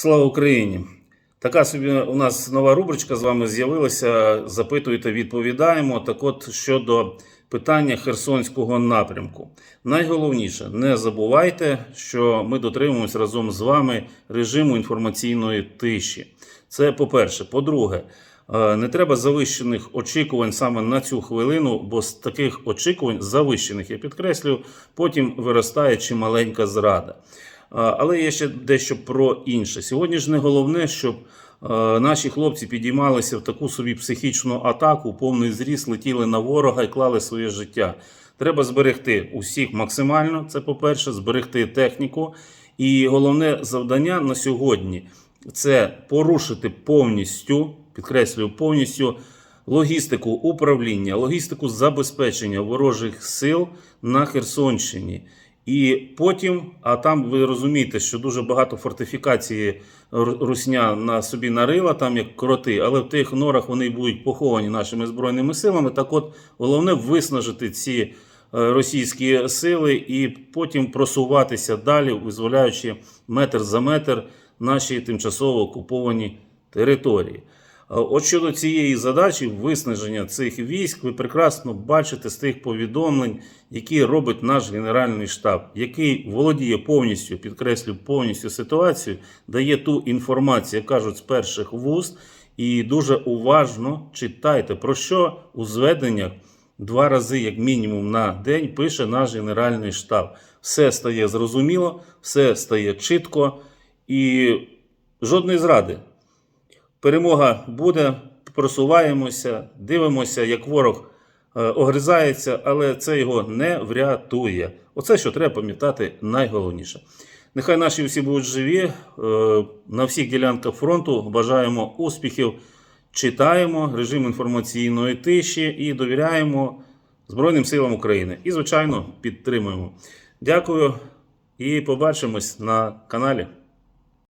Слава Україні! Така собі у нас нова рубричка з вами з'явилася. Запитуєте, відповідаємо. Так от щодо питання Херсонського напрямку. Найголовніше, не забувайте, що ми дотримуємося разом з вами режиму інформаційної тиші. Це по-перше. По-друге, е, не треба завищених очікувань саме на цю хвилину, бо з таких очікувань, завищених, я підкреслю, потім виростає чималенька зрада. Але є ще дещо про інше. Сьогодні ж не головне, щоб наші хлопці підіймалися в таку собі психічну атаку, повний зріст, летіли на ворога і клали своє життя. Треба зберегти усіх максимально. Це по-перше, зберегти техніку. І головне завдання на сьогодні це порушити повністю, підкреслюю, повністю логістику управління, логістику забезпечення ворожих сил на Херсонщині. І потім, а там ви розумієте, що дуже багато фортифікації русня на собі нарила, там як кроти, але в тих норах вони будуть поховані нашими збройними силами. Так от головне виснажити ці е, російські сили і потім просуватися далі, визволяючи метр за метр наші тимчасово окуповані території. А От щодо цієї задачі, виснаження цих військ, ви прекрасно бачите з тих повідомлень, які робить наш Генеральний штаб, який володіє повністю, підкреслю, повністю ситуацію, дає ту інформацію, як кажуть, з перших вуст, і дуже уважно читайте, про що у зведеннях два рази, як мінімум, на день пише наш Генеральний штаб. Все стає зрозуміло, все стає чітко і жодної зради. Перемога буде, просуваємося, дивимося, як ворог е, огризається, але це його не врятує. Оце, що треба пам'ятати, найголовніше. Нехай наші всі будуть живі е, на всіх ділянках фронту. Бажаємо успіхів, читаємо режим інформаційної тиші і довіряємо Збройним силам України. І, звичайно, підтримуємо. Дякую і побачимось на каналі.